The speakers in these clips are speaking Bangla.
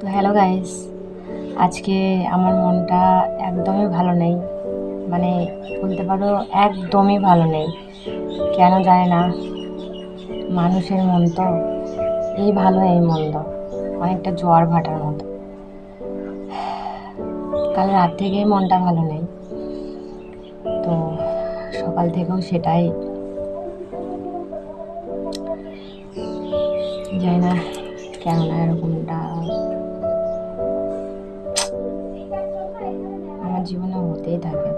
তো হ্যালো গাইস আজকে আমার মনটা একদমই ভালো নেই। মানে বলতে পারো একদমই ভালো নেই। কেন জানি না, মানুষের মন তো এই ভালো, এই মন্দ। অনেকটা জোয়ার ভাটার মতো। কাল রাত থেকেই মনটা ভালো নেই। তো সকাল থেকেও সেটাই। জানি না কেন না এরকমটা আমার জীবনে হতেই থাকে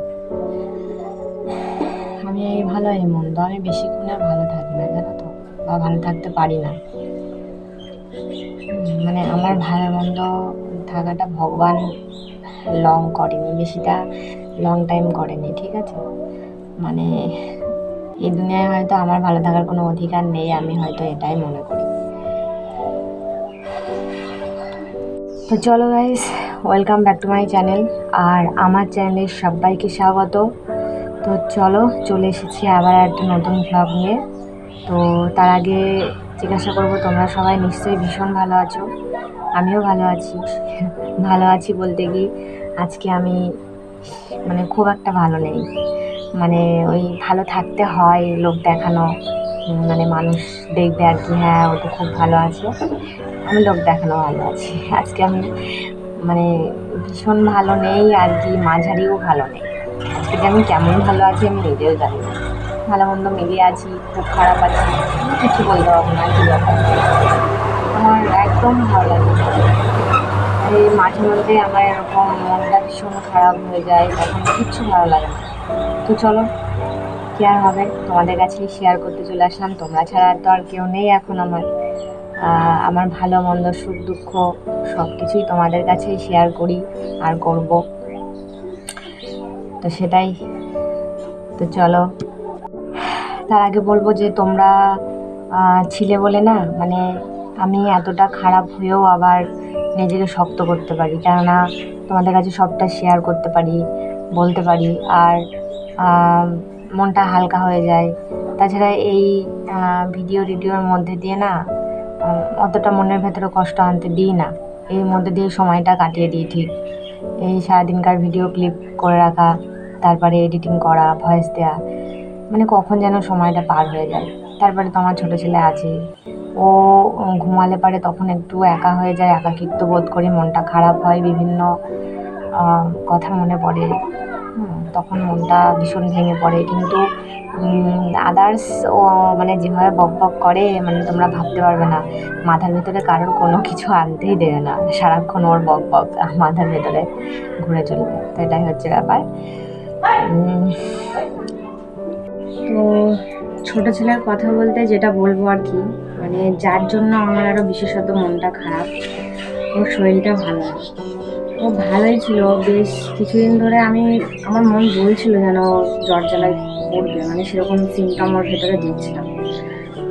আমি এই ভালো এই মন্দ, আমি বেশিক্ষণ আর ভালো থাকি না, জানো তো? বা ভালো থাকতে পারি না। মানে আমার ভালো মন্দ থাকাটা ভগবান লং করেনি, বেশিটা লং টাইম করেনি, ঠিক আছে? মানে এই দুনিয়ায় হয়তো আমার ভালো থাকার কোনো অধিকার নেই, আমি হয়তো এটাই মনে করি। তো চলো guys welcome back to my channel আর আমার চ্যানেলের সবাইকে স্বাগত। তো চলো, চলে এসেছি আবার একটা নতুন ভ্লগ নিয়ে। তো তার আগে জিজ্ঞাসা করব, তোমরা সবাই নিশ্চয়ই ভীষণ ভালো আছো। আমিও ভালো আছি। ভালো আছি বলতে কি, আজকে আমি মানে খুব একটা ভালো নেই। মানে ওই ভালো থাকতে হয় লোক দেখানো। মানে মানুষ দেখবে আর কি হ্যাঁ ও তো খুব ভালো আছে। আমি লোক দেখানো ভালো আছি। আজকে আমি মানে ভীষণ ভালো নেই আর কি, মাঝারিও ভালো নেই। আজকে আমি কেমন ভালো আছি আমি নিজেও জানি না। ভালো মন্দ মিলিয়ে আছি, খুব খারাপ আছি কিছু বলতে পারব না, কি ব্যাপার। আমার একদম ভালো লাগে আর এই মাঝে মধ্যে আমার এরকম মনটা ভীষণ খারাপ হয়ে যায়, তখন কিচ্ছু ভালো লাগে না। তো চলো, কি আর হবে? তোমাদের কাছেই শেয়ার করতে চলে আসলাম, তোমরা ছাড়া তো আর কেউ নেই এখন আমার। আমার ভালো, মন্দ, সুখ, দুঃখ সব কিছুই তোমাদের কাছেই শেয়ার করি আর করব। তো সেটাই। তো চলো। তার আগে বলব যে তোমরা ছিলে বলে না মানে আমি এতটা খারাপ হয়েও আবার নিজেকে শক্ত করতে পারি, কেননা তোমাদের কাছে সবটা শেয়ার করতে পারি, বলতে পারি, আর মনটা হালকা হয়ে যায়। তাছাড়া এই ভিডিও টিডিওর মধ্যে দিয়ে না অতটা মনের ভেতরে কষ্ট আনতে দিই না। এর মধ্যে দিয়ে সময়টা কাটিয়ে দিই ঠিক। এই সারাদিনকার ভিডিও ক্লিপ করে রাখা, তারপরে এডিটিং করা ভয়েস দেওয়া মানে কখন যেন সময়টা পার হয়ে যায়। তারপরে তো আমার ছোটো ছেলে আছে। ও ঘুমালে পারে তখন একটু একা হয়ে যায়, একাকিত্ব বোধ করি, মনটা খারাপ হয়, বিভিন্ন কথা মনে পড়ে। তখন মনটা ভীষণ ভেঙে পড়ে। কিন্তু আদার্স ও মানে যেভাবে বক বক করে মানে তোমরা ভাবতে পারবে না। মাথার ভেতরে কারোর কোনো কিছু আনতেই দেবে না। সারাক্ষণ ওর বক বক মাথার ভেতরে ঘুরে চলবে। তো এটাই হচ্ছে ব্যাপার। তো ছোট ছেলের কথা বলতে যেটা বলব আর কি মানে যার জন্য আমার আরও বিশেষত মনটা খারাপ, ওর শরীরটা ভালো ভালোই ছিল। বেশ কিছুদিন ধরে আমি, আমার মন বলছিল যেন জ্বর জ্বালায় পড়বে। মানে সেরকম সিমটম আমার ভেতরে দেখছিলাম।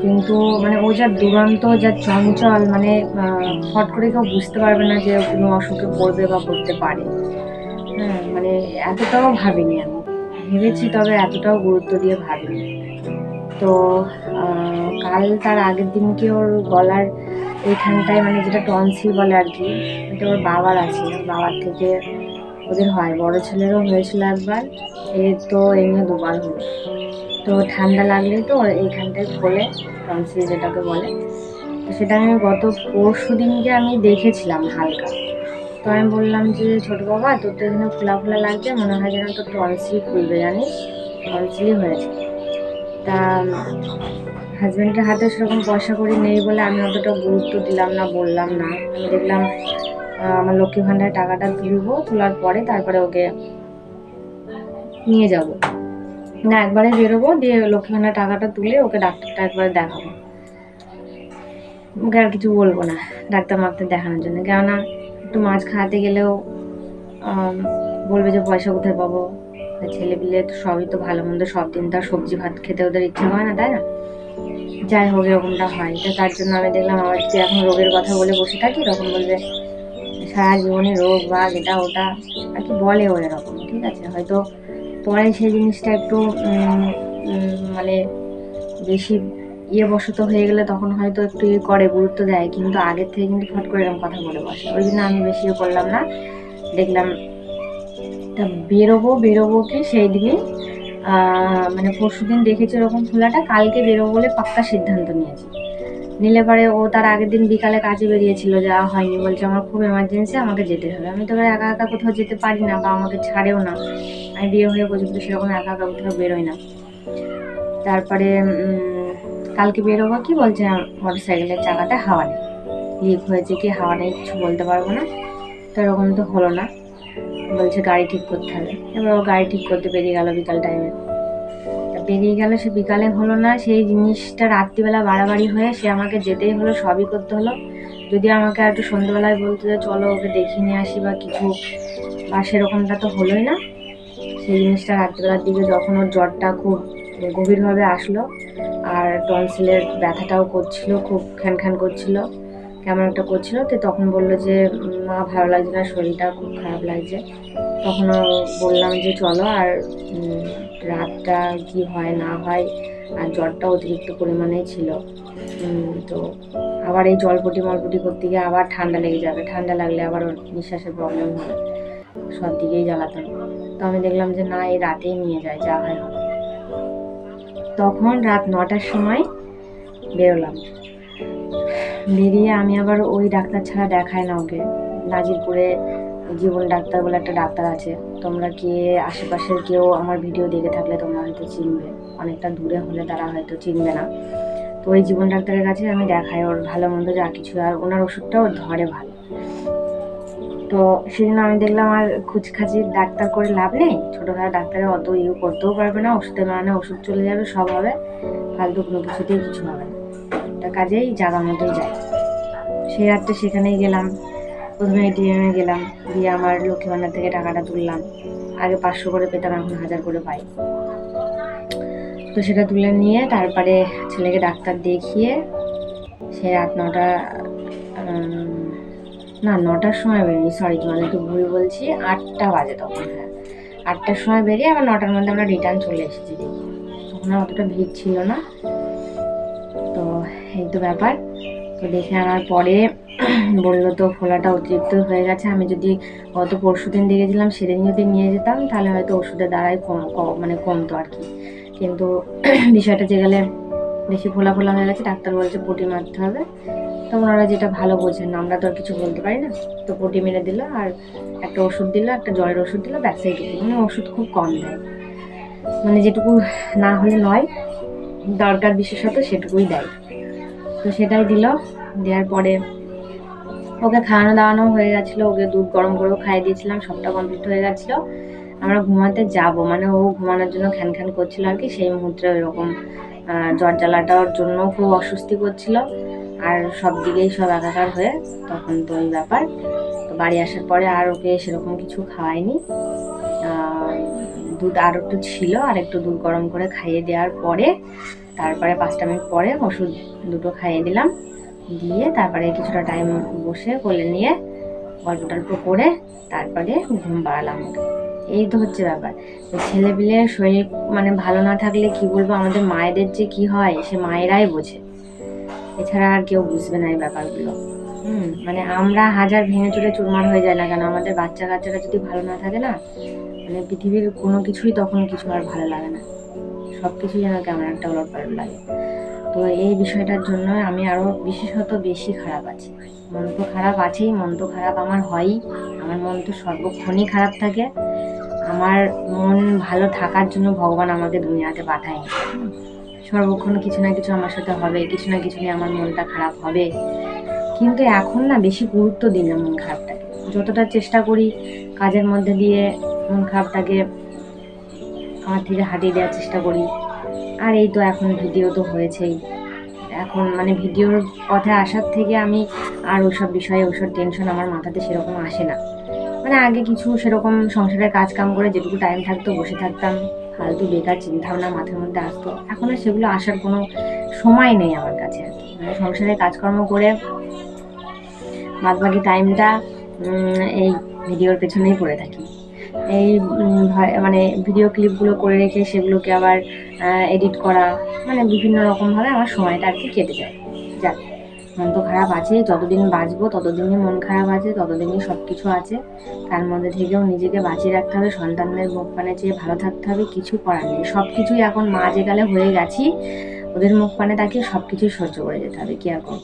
কিন্তু মানে ও যা দুরন্ত, যা চঞ্চল মানে হট করে কেউ বুঝতে পারবে না যে কোনো অসুখে পড়বে বা পড়তে পারে। হ্যাঁ মানে এতটাও ভাবিনি আমি। ভেবেছি তবে এতটাও গুরুত্ব দিয়ে ভাবিনি। তো কাল তার আগের দিনকে ওর গলার এইখানটায় মানে যেটা টনসিল বলে আর কি এটা ওর বাবার আছে বাবার থেকে ওদের হয়। বড় ছেলেরও হয়েছিল একবার এর তো এমনি দুবার হলো। তো ঠান্ডা লাগলে তো এইখানটায় খোলে টনসিল যেটাকে বলে। তো সেটা আমি গত পরশু দিনকে আমি দেখেছিলাম হালকা। তো আমি বললাম যে, ছোট বাবা, তোর তো এখানে ফোলা ফোলা লাগছে, মনে হয় যেন তোর টনসিল খুলবে, জানিস? টনসিলই হয়েছে। তা হাজব্যান্ডের হাতে সেরকম পয়সা করি নেই বলে আমি অতটা গুরুত্ব দিলাম না, বললাম না। আমি দেখলাম আমার লক্ষ্মী ভাণ্ডারের টাকাটা তুলবো তোলার পরে তারপরে ওকে নিয়ে যাব। না, একবারে বেরোবো, দিয়ে লক্ষ্মী ভাণ্ডার টাকাটা তুলে ওকে ডাক্তারটা একবারে দেখাবো। ওকে আর কিছু বলব না, ডাক্তার মাক্তার দেখানোর জন্য। কেননা, একটু মাছ খাওয়াতে গেলেও বলবে যে পয়সা কোথায় পাবো? ছেলে পিলে তো সবই তো ভালো মন্দ, সব দিন তো আর সবজি ভাত খেতে ওদের ইচ্ছে হয় না, তাই না? যাই হোক, এরকমটা হয়। তো তার জন্য আমি দেখলাম আমার যদি এখন রোগের কথা বলে বসে থাকি, তখন বলবে, সারা জীবনে রোগ বা এটা, ওটা। আর কি বলে ও এরকম, ঠিক আছে? হয়তো তোমার সেই জিনিসটা একটু মানে বেশি ইয়ে বশত হয়ে গেলে তখন হয়তো একটু ইয়ে করে, গুরুত্ব দেয়। কিন্তু আগের থেকে কিন্তু ফট করে এরকম কথা বলে বসে। ওই জন্য আমি বেশি ইয়ে করলাম না। দেখলাম, তা বেরোবো বেরোবো কি? সেই দিনই মানে পরশু দিন দেখেছি ওরকম খোলাটা, কালকে বেরোবো বলে পাক্কা সিদ্ধান্ত নিয়েছি। নিলে পরে ও তার আগের দিন বিকালে কাজে বেরিয়েছিল যাওয়া হয়নি বলছে, আমার খুব এমার্জেন্সি আমাকে যেতে হবে। আমি তো একা একা কোথাও যেতে পারি না বা আমাকে ছাড়েও না। আমি বিয়ে হয়ে পর্যন্ত সেরকম একা একা কোথাও বেরোই না। তারপরে কালকে বেরোবো কি বলছে মোটর সাইকেলের চাকাতে হাওয়া নেই। লিক হয়েছে কি হাওয়া নেই কিছু বলতে পারব না। তো এরকম তো হলো না। বলছে, গাড়ি ঠিক করতে হবে। এবার ও গাড়ি ঠিক করতে বেরিয়ে গেল বিকাল টাইমে বেরিয়ে গেল সে বিকালে হলো না, সেই জিনিসটা রাত্রিবেলা বাড়াবাড়ি হয়ে সে আমাকে যেতেই হলো, সবই করতে হলো। যদি আমাকে আর একটু সন্ধ্যেবেলায় বলতো যে, চলো ওকে দেখিয়ে নিয়ে আসি বা কিছু। বা সেরকমটা তো হলোই না। সেই জিনিসটা রাত্রিবেলার দিকে যখন ওর জ্বরটা খুব গভীরভাবে আসলো, আর টনসিলের ব্যথাটাও করছিল, খুব খ্যান খ্যান করছিল কেমন একটা করছিল, তো তখন বলল যে মা ভালো লাগছে না, শরীরটা খুব খারাপ লাগছে। তখনও বললাম যে, চলো আর রাতটা কি হয় না হয়, আর জ্বরটা অতিরিক্ত পরিমাণেই ছিল। তো আবার এই জলপটি মলপটি করতে গিয়ে আবার ঠান্ডা লেগে যাবে। ঠান্ডা লাগলে আবার নিঃশ্বাসের প্রবলেম হবে সব দিকেই জ্বালাতন। তো আমি দেখলাম যে, না, এই রাতেই নিয়ে যায়, যা হয় তখন রাত নটার সময় বেরোলাম। বেরিয়ে আমি আবার ওই ডাক্তার ছাড়া দেখাই না ওকে। নাজিরপুরে জীবন ডাক্তার বলে একটা ডাক্তার আছে। তোমরা কে আশেপাশের কেউ আমার ভিডিও দেখে থাকলে তোমরা হয়তো চিনবে। অনেকটা দূরে হলে তারা হয়তো চিনবে না। তো ওই জীবন ডাক্তারের কাছে আমি দেখাই ওর ভালো মন্দ যা কিছু, আর ওনার ওষুধটা ওর ধরে ভালো। তো সেজন্য আমি দেখলাম আর খুচখাচির ডাক্তার করে লাভ নেই। ছোটোখাটো ডাক্তারে অত ইউ করতেও পারবে না, ওষুধের মানে ওষুধ চলে যাবে, সব হবে। ফালতু কোনো কিছুতেই কিছু হবে কাজেই জায়গা মতোই যায়। সেই রাত্রে সেখানেই গেলাম, প্রথমে এটিএমে গেলাম, দিয়ে আমার লক্ষ্মী থেকে টাকাটা তুললাম। আগে পাঁচশো করে পেতাম, এখন হাজার করে পাই। তো সেটা তুলে নিয়ে তারপরে ছেলেকে ডাক্তার দেখিয়ে সে রাত নটা না, নটার সময় বেরিয়ে সরি মানে একটু ভুল বলছি, আটটা বাজে তখন হ্যাঁ। আটটার সময় বেরিয়ে আবার নটার মধ্যে আমরা রিটার্ন চলে এসেছি দেখি। তখন অতটা ভিড় ছিল না। এই তো ব্যাপার। তো দেখে আনার পরে বলল তো, ফোলাটা অতিরিক্ত হয়ে গেছে, আমি যদি গত পরশু দিন দেখেছিলাম সেদিন যদি নিয়ে যেতাম, তাহলে হয়তো ওষুধের দ্বারাই কম মানে কমতো আর কি। কিন্তু বিষয়টা যে গেলে বেশি ফোলা ফোলা হয়ে গেছে, ডাক্তার বলছে পটি মারতে হবে। তো ওনারা যেটা ভালো বোঝেন না আমরা তো আর কিছু বলতে পারি না। তো পটি মেরে দিল, আর একটা ওষুধ দিল, একটা জ্বরের ওষুধ দিল, ব্যাস এইটুকু মানে ওষুধ খুব কম দেয়। মানে যেটুকু না হলে নয়, দরকার বিশেষত সেটুকুই দেয়। তো সেটাই দিল। দেওয়ার পরে ওকে খাওয়ানো দাওয়ানো হয়ে গেছিল, ওকে দুধ গরম করেও খাইয়ে দিয়েছিলাম, সবটা কমপ্লিট হয়ে গেছিল। আমরা ঘুমাতে যাব মানে ও ঘুমানোর জন্য খ্যান খ্যান করছিল আর কি, সেই মুহূর্তে এরকম জ্বর জ্বালাটার জন্য খুব অস্বস্তি করছিল। আর সব দিকেই সব একাকার হয়ে তখন তো ওই ব্যাপার। তো বাড়ি আসার পরে আর ওকে সেরকম কিছু খাওয়াইনি। দুধ আর একটু ছিল আর একটু দুধ গরম করে খাইয়ে দেওয়ার পরে তারপরে পাঁচটা মিনিট পরে ওষুধ দুটো খাইয়ে দিলাম। দিয়ে তারপরে কিছুটা টাইম বসে কোলে নিয়ে গল্প টল্প করে তারপরে ঘুম পাড়ালাম ওকে। এই তো হচ্ছে ব্যাপার। তো ছেলে পিলে শরীর মানে ভালো না থাকলে কি বলব? আমাদের মায়েদের যে কি হয়, সে মায়েরাই বোঝে। এছাড়া আর কেউ বুঝবে না এই ব্যাপারগুলো। হুম মানে আমরা হাজার ভেঙে চুরে চুরমার হয়ে যায় না কেন? আমাদের বাচ্চা কাচ্চারা যদি ভালো না থাকে না মানে পৃথিবীর কোনো কিছুই তখন কিছু আর ভালো লাগে না। সব কিছুই যেন কেমন একটা ওলট লাগে। তো এই বিষয়টার জন্য আমি আরও বিশেষত বেশি খারাপ আছি। মন তো খারাপ আছেই, মন তো খারাপ আমার হয়ই। আমার মন তো সর্বক্ষণই খারাপ থাকে। আমার মন ভালো থাকার জন্য ভগবান আমাকে দুনিয়াতে পাঠায়নি। সর্বক্ষণ কিছু না কিছু আমার সাথে হবে, কিছু না কিছু নিয়ে আমার মনটা খারাপ হবে। কিন্তু এখন না বেশি গুরুত্ব দিই না মন খারাপটাকে। যতটা চেষ্টা করি কাজের মধ্যে দিয়ে মন খারাপটাকে আমার থেকে হারিয়ে দেওয়ার চেষ্টা করি। আর এই তো এখন ভিডিও তো হয়েছেই। এখন মানে ভিডিওর পথে আসার থেকে আমি আর ওইসব বিষয়ে ওইসব টেনশন আমার মাথাতে সেরকম আসে না। মানে আগে কিছু সেরকম সংসারের কাজ কাম করে যেটুকু টাইম থাকতো বসে থাকতাম। ফালতু বেকার চিন্তা ভাবনা মাথার মধ্যে আসতো। এখন আর সেগুলো আসার কোনো সময় নেই আমার কাছে মানে সংসারের কাজকর্ম করে বাদ বাকি টাইমটা এই ভিডিওর পেছনেই পড়ে থাকি। এই মানে ভিডিও ক্লিপগুলো করে রেখে সেগুলোকে আবার এডিট করা মানে বিভিন্ন রকমভাবে আমার সময়টা আর কি কেটে যায়। যাক, মন তো খারাপ আছেই যতদিন বাঁচবো ততদিনই মন খারাপ আছে, ততদিনই সব কিছু আছে। তার মধ্যে থেকেও নিজেকে বাঁচিয়ে রাখতে হবে, সন্তানদের মুখ পানে চেয়ে ভালো থাকতে হবে, কিছু করার নেই। সব কিছুই এখন মা যে কালে হয়ে গেছি, ওদের মুখ পানে তাকিয়ে সব কিছুই সহ্য করে যেতে হবে, কি আর করব?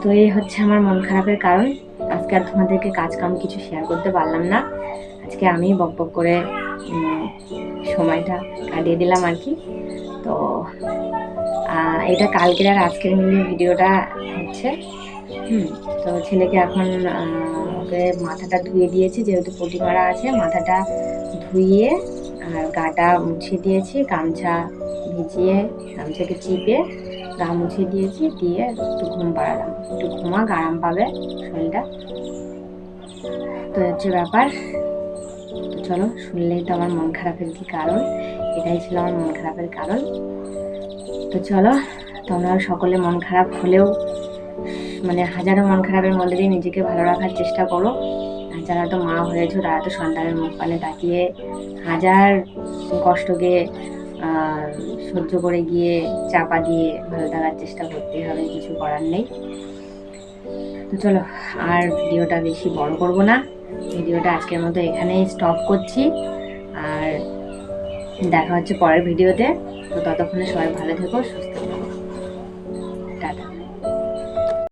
তো এই হচ্ছে আমার মন খারাপের কারণ। আজকে আর তোমাদেরকে কাজ কাম কিছু শেয়ার করতে পারলাম না। আজকে আমি বক বক করে সময়টা কাটিয়ে দিলাম আর কি। তো এটা কালকের আর আজকের মিলিয়ে ভিডিওটা হচ্ছে। হুম, তো ছেলেকে এখন ওকে মাথাটা ধুয়ে দিয়েছি, যেহেতু পটি মারা আছে, মাথাটা ধুইয়ে আর গাটা মুছিয়ে দিয়েছি, গামছা ভিজিয়ে গামছাকে চিপে গা মুছে দিয়েছি, দিয়ে একটু ঘুম পাড়ালাম একটু ঘুমাক, আরাম পাবে শরীরটা। তো হচ্ছে ব্যাপার, তো চলো শুনলেই তো আমার মন খারাপের কি কারণ? এটাই ছিল আমার মন খারাপের কারণ। তো চলো, তোমরা সকলে মন খারাপ হলেও মানে হাজারো মন খারাপের মধ্যে দিয়ে নিজেকে ভালো রাখার চেষ্টা করো। আর যারা তো মা হয়েছো, তারা তো সন্তানের মুখ পানে তাকিয়ে হাজার কষ্টকে সহ্য করে গিয়ে চাপা দিয়ে ভালো থাকার চেষ্টা করতেই হবে, কিছু করার নেই। তো চলো, আর ভিডিওটা বেশি বড় করব না। ভিডিওটা আজকের মতো এখানেই স্টপ করছি। আর দেখা হচ্ছে পরের ভিডিওতে। তো ততক্ষণে সবাই ভালো থেকো, সুস্থ